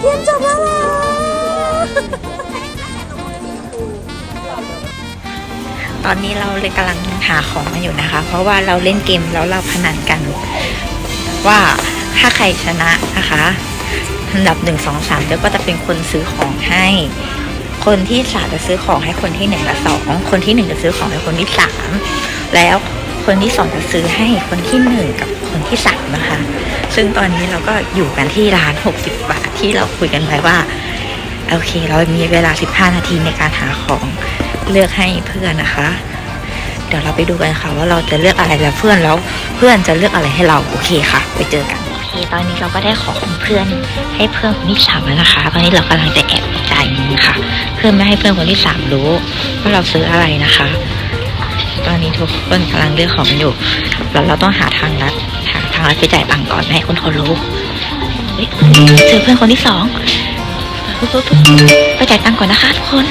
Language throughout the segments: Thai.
เรียนจบแล้วเหรอตอนนี้เราเลยกำลังหาของมาอยู่นะคะ เพราะว่าเราเล่นเกมแล้วเราพนันกัน ว่าถ้าใครชนะนะคะอันดับหนึ่งสองสามเดี๋ยวก็จะเป็นคนซื้อของให้ คนที่สามจะซื้อของให้คนที่หนึ่งและสองคนที่หนึ่งจะซื้อของให้คนที่สามแล้วคนที่สองจะซื้อให้คนที่หนึ่งกับคนที่สามนะคะ ซึ่งตอนนี้เราก็อยู่กันที่ร้าน 60 บาทที่เราคุยกันไว้ว่า โอเค เรามีเวลา 15 นาทีในการหาของเลือกให้เพื่อนนะคะ เดี๋ยวเราไปดูกันค่ะว่าเราจะเลือกอะไรแล้วเพื่อนแล้วเพื่อนจะเลือกอะไรให้เราโอเคค่ะ ไปเจอกันโอเคตอนนี้เราก็ได้ของเพื่อนให้เพื่อนคนที่สามแล้วนะคะ ตอนนี้เรากำลังจะแอบจ่ายเงินค่ะ เพื่อนไม่ให้เพื่อนคนที่สามรู้ว่าเราซื้ออะไรนะคะ ตอนนี้ทุกคนกำลังเลือกของอยู่แล้วเราต้องหาทางลัดาทางลัดไปจ่ายตังค์ก่อนไม่ให้คนเขารู้เฮ้ยเจอเพื่อนคนที่สองปุ๊บปุ๊บปุ๊บไปจ่ายตังค์ก่อนนะคะทุกคน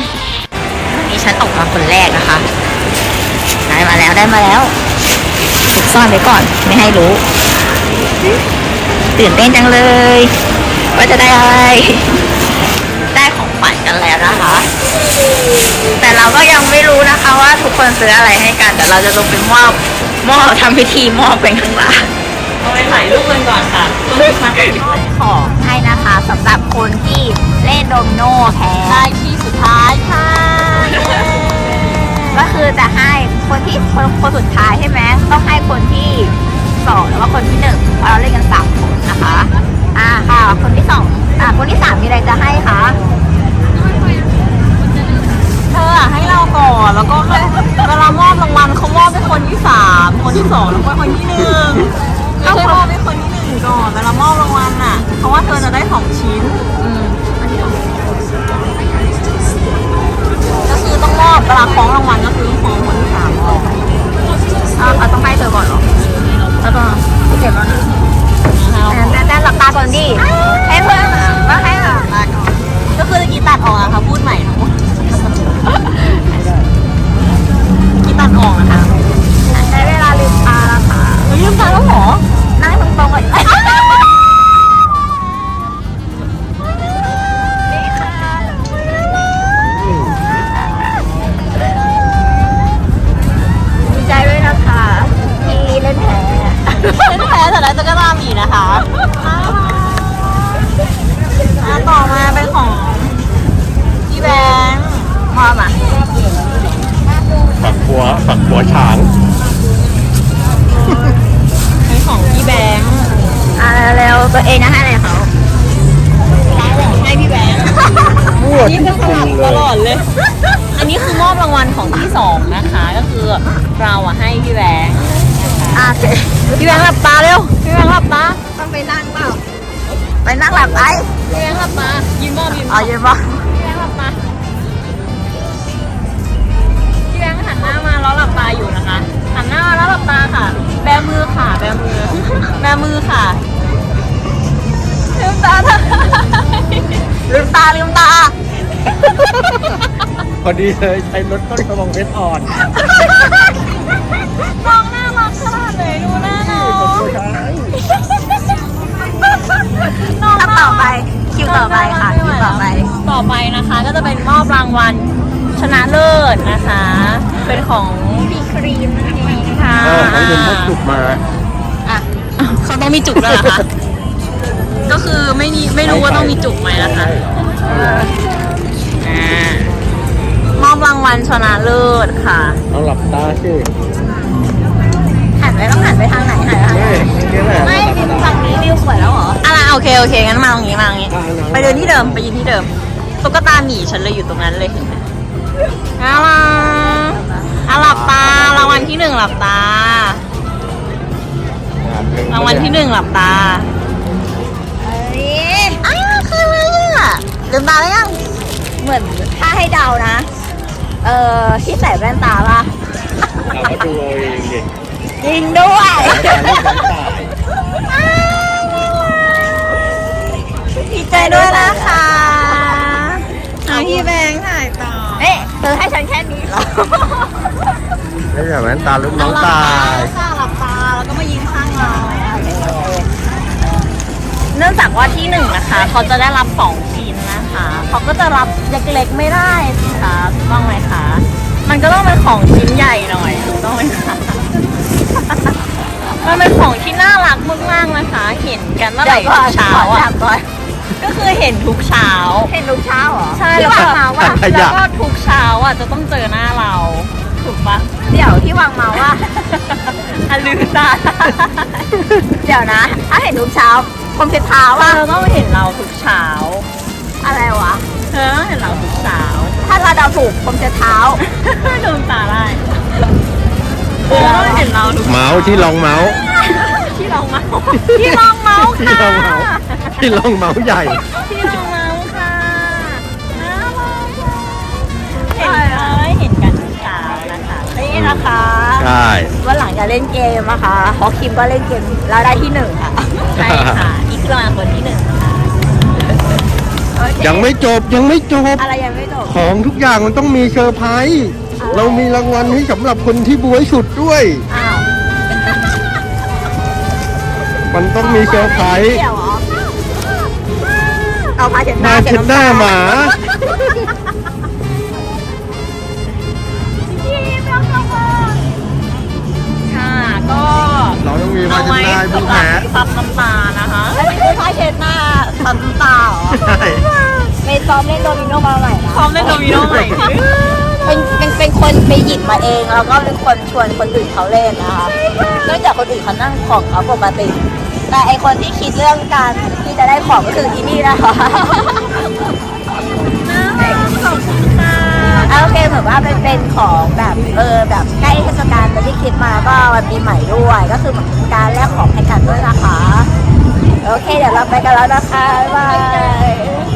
นี่ฉันออกมาคนแรกนะคะ ได้มาแล้วได้มาแล้วซ่อนไว้ก่อนไม่ให้รู้ ตื่นเต้นจังเลย ว่าจะได้อะไร ได้ของขวัญกันแล้วนะคะ แต่เราก็ยังไม่รู้นะคะว่าทุกคนซื้ออะไรให้กัน แต่เราจะลงไปมอบมอบทำพิธีมอบเป็นข้างล่าง เอาไปถ่ายรูปกันก่อนค่ะของให้นะคะสำหรับคนที่เล่นโดมิโนแพ้ได้ที่สุดท้ายค่ะ ก็คือจะให้คนที่คนคนสุดท้ายใช่ไหมต้องให้คนที่สองแล้วก็คนที่หนึ่งเพราะเราเล่นกันสามคนนะคะ อ่าค่ะ คนที่สองอ่าคนที่สามมีอะไรจะให้คะเธออะให้เราก่อนแล้วก็ให้เวลามอบรางวัลเขามอบให้คนที่สามคนที่สองแล้วก็คนที่หนึ่ง ไม่ใช่มอบให้คนที่หนึ่งก่อนแต่เวลามอบรางวัลอะ เพราะว่าเธอจะได้สองชิ้นอือก็คือต้องมอบเวลาคล้องรางวัลก็คือของคนที่สามก่ออ่าต้องให้เธอก่อนเหรอแล้วก็เก็บแล้วนี่แต่แต่หลับตาก่อนดิให้เพื่อนอะว่าให้หลับตาก่อนก็คือตะกี้ตัดออกอะค่ะพูดใหม่ทั้งหมดกี้ตัดออกนะคะใช้เวลาลืมตาล้วค่ะลืมตาแล้วหรอ Ôi, ôi, ôi, ôi. รางวัลของที่สองนะคะ ก็คือเราอะให้พี่แบงค์อ่าโอเคพี่แบงค์หลับตาเร็วพี่แบงค์หลับตาต้องไปนั่งเปล่าไปนั่งหลับไปพี่แบงค์หลับตายืนมอบยืนมอ๋ออบยืนปะพี่แบงค์หลับตาพี่แบงค์หันหน้ามาแล้วหลับตาอยู่นะคะหันหน้ามาแล้วหลับตาค่ะ แบมือค่ะ แบมือ แบมือค่ะลืมตาเถอะลืมตาลืมตา พอดีเลยใช้รถต้นกระบองเพชรอ่อนน้องน่ารักขนาดเลยดูหน้าน้องบัวช้างน้องถ้าต่อไปคิวต่อไปค่ะคิวต่อไป ต่อไปนะคะ ก็จะเป็นมอบรางวัลชนะเลิศนะคะ เป็นของพี่ครีมนั่นเองค่ะเออให้เงินพวกจุกมาอะเขาต้องมีจุกด้วยเหรอคะก็คือไม่มีไม่รู้ว่าต้องมีจุกไหมนะคะอ่าม อบรางวัลชนะเลิศค่ะเอาหลับตาสิหันไปต้องหันไปทางไหนหันไปทางไหนเฮ้ยนี่แหละไม่วิวฝั่งนี้วิวสวยแล้วเหรออะโอเคโอเคงั้นมาตรงนี้มาตรงนี้ ไปเดินที่เดิมไปยืนที่เดิมตุ๊กตาหมีฉันเลยอยู่ตรงนั้นเลยเห็นไหมเอาล่ะอะหลับตารางวัลที่หนึ่งหลับตารางวัลที่หนึ่งหลับตาเอ้ยอ้าวคืออะไรอะลืมตาแล้วยังเหมือนถ้าให้เดานะ เอ่อที่ใส่แว่นตาป่ะเอามาดูเอาเองดิจริงด้วยการเล่นการตายดีใจด้วยนะคะอะพี่แบงค์ถ่ายต่อ เอ๊ะเธอให้ฉันแค่นี้เหรอไม่ใช่แว่นตาลูกน้องตายค่ะหลับตาแล้วก็มายืนข้างเรานเนื่องจากว่าที่หนึ่งนะคะ เขาจะได้รับสองชิ้นนะ คะเขาก็จะรับเล็กๆไม่ได้สิคะถูกต้องไหมคะมันก็ต้องเป็นของชิ้นใหญ่หน่อยถูกต้องไหมคะมันเป็นของที่น่ารักมากๆนะคะ เห็นกันเมื่อไหร่ทุกเช้าอะก็คือเห็นทุกเช้า เห็นทุกเช้าเหรอใช่ที่แล้ววาก็งมาว่าขยะแล้วก็ทุกเช้าอะจะต้องเจอหน้าเราถูกปะเดี๋ยวที่วางมาว่าอันลืมตาเดี๋ยวนะถ้าเห็นทุกเช้าผมเช็ดเท้าเธว่าอต้องเห็นเราทุกเช้า เดาถูกผมเช็ดเท้าลืมตาได้เธอต้องเห็นเราทุกเมาส์ที่ลองเมาส์ที่ลองเมาส์ที่ลองเมาส์ที่ลองเมาส์ที่ลองเมาส์ใหญ่ ที่ลองเมาส์ค่ะน่ารักเห็นไหมเห็นกันทุกเช้านะคะนี่นะคะใช่ วันหลังจะเล่นเกมนะคะเพราะคิมก็เล่นเกมแล้วได้ที่หนึ่งค่ะใช่ค่ะ อีกกลางคนที่หนึ่งค่ะโอเคยังไม่จบยังไม่จบ อะไรยังไม่ ของทุกอย่างมันต้องมีเซอร์ไพรส์เรามีรางวัลให้สำหรับคนที่บวยสุดด้วย อ้าวมันต้องมีเซอร์ไพรส์เกี่ยวเหรอเอาพาเช็ดหน้ามาเช็ดหน้าหมา ค่ะก็เราต้องมีมาเอาเช็ดไว้หน้าให้ผู้สำหรัแพ้บซับน้ำตานะคะแล้วนี่คือพาเช็ดหน้าทำน้ำตาเหรอ ใช่ ไปซ้อมเล่นโดมิโนมาใหม่นะพร้อมเล่นโดมิโนใหม่เป็นเป็นเป็นคนไปหยิบมาเองแล้วก็เป็นคนชวนคนอื่นเขาเล่นนะคะเนื่องจากคนอื่นเขานั่งของเขาปกติ แต่ไอคนที่คิดเรื่องการที่จะได้ของก็คืออีนี่นะคะขอบคุณค่ะอะโอเคเหมือนว่าเป็นเป็นของแบบเออแบบใกล้เทศกาลแต่ที่คิดมาก็วันปีใหม่ด้วย ก็คือเหมือนเป็นการแลกของให้กันด้วยนะคะ โอเค เดี๋ยวเราไปกันแล้วนะคะบ๊ายบาย